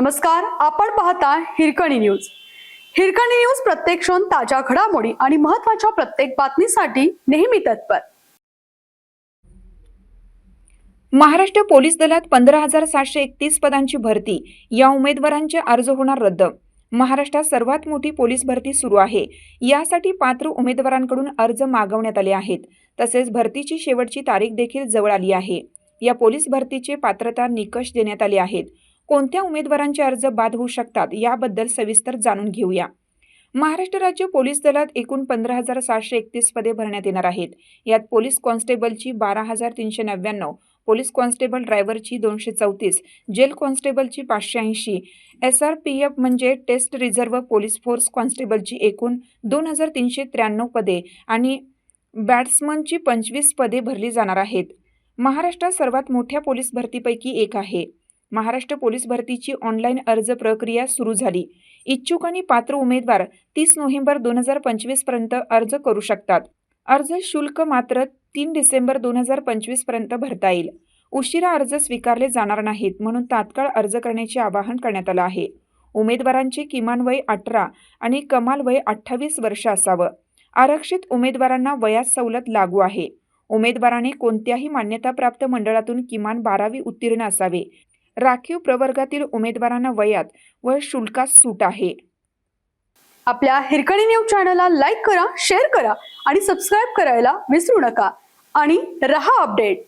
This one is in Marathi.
नमस्कार आपण पाहता हिरकणी न्यूज. हिरकणी न्यूज प्रत्येक क्षण ताज्या घडामोडी आणि महत्त्वाच्या प्रत्येक बातमीसाठी नेहमी तत्पर. महाराष्ट्र पोलीस दलात पंधरा हजार सातशे एकतीस पदांची भरती. या उमेदवारांचे अर्ज होणार रद्द. महाराष्ट्रात सर्वात मोठी पोलीस भरती सुरू आहे. यासाठी पात्र उमेदवारांकडून अर्ज मागवण्यात आले आहेत. तसेच भरतीची शेवटची तारीख देखील जवळ आली आहे. या पोलीस भरतीचे पात्रता निकष देण्यात आले आहेत. कोणत्या उमेदवारांचे अर्ज बाद होऊ शकतात याबद्दल सविस्तर जाणून घेऊया. महाराष्ट्र राज्य पोलीस दलात एकूण पंधरा हजार सातशे एकतीस पदे भरण्यात येणार आहेत. यात पोलीस कॉन्स्टेबलची बारा हजार तीनशे नव्याण्णव पोलीस कॉन्स्टेबल ड्रायव्हरची दोनशे चौतीस जेल कॉन्स्टेबलची पाचशे ऐंशी एस आर पी एफ म्हणजे टेस्ट रिझर्व्ह पोलीस फोर्स कॉन्स्टेबलची एकूण दोन हजार तीनशे त्र्याण्णव पदे आणि बॅट्समनची पंचवीस पदे भरली जाणार आहेत. महाराष्ट्रात सर्वात मोठ्या पोलीस भरतीपैकी एक आहे. महाराष्ट्र पोलीस भरतीची ऑनलाईन अर्ज प्रक्रिया सुरू झाली. इच्छुक आणि पात्र उमेदवार तीस नोव्हेंबर दोन हजार पंचवीसपर्यंत अर्ज करू शकतात. अर्ज शुल्क मात्र तीन डिसेंबर दोन हजार पंचवीसपर्यंत भरता येईल. उशिरा अर्ज स्वीकारले जाणार नाहीत म्हणून तात्काळ अर्ज करण्याचे आवाहन करण्यात आलं आहे. उमेदवारांचे किमान वय अठरा आणि कमाल वय अठ्ठावीस वर्ष असावं. आरक्षित उमेदवारांना वयात सवलत लागू आहे. उमेदवाराने कोणत्याही मान्यताप्राप्त मंडळातून किमान बारावी उत्तीर्ण असावे. राखीव प्रवर्गातील उमेदवारांना वयात व शुल्कात सूट आहे. आपल्या हिरकणी न्यूज चॅनलला लाईक करा शेअर करा आणि सबस्क्राईब करायला विसरू नका. आणि रहा अपडेट.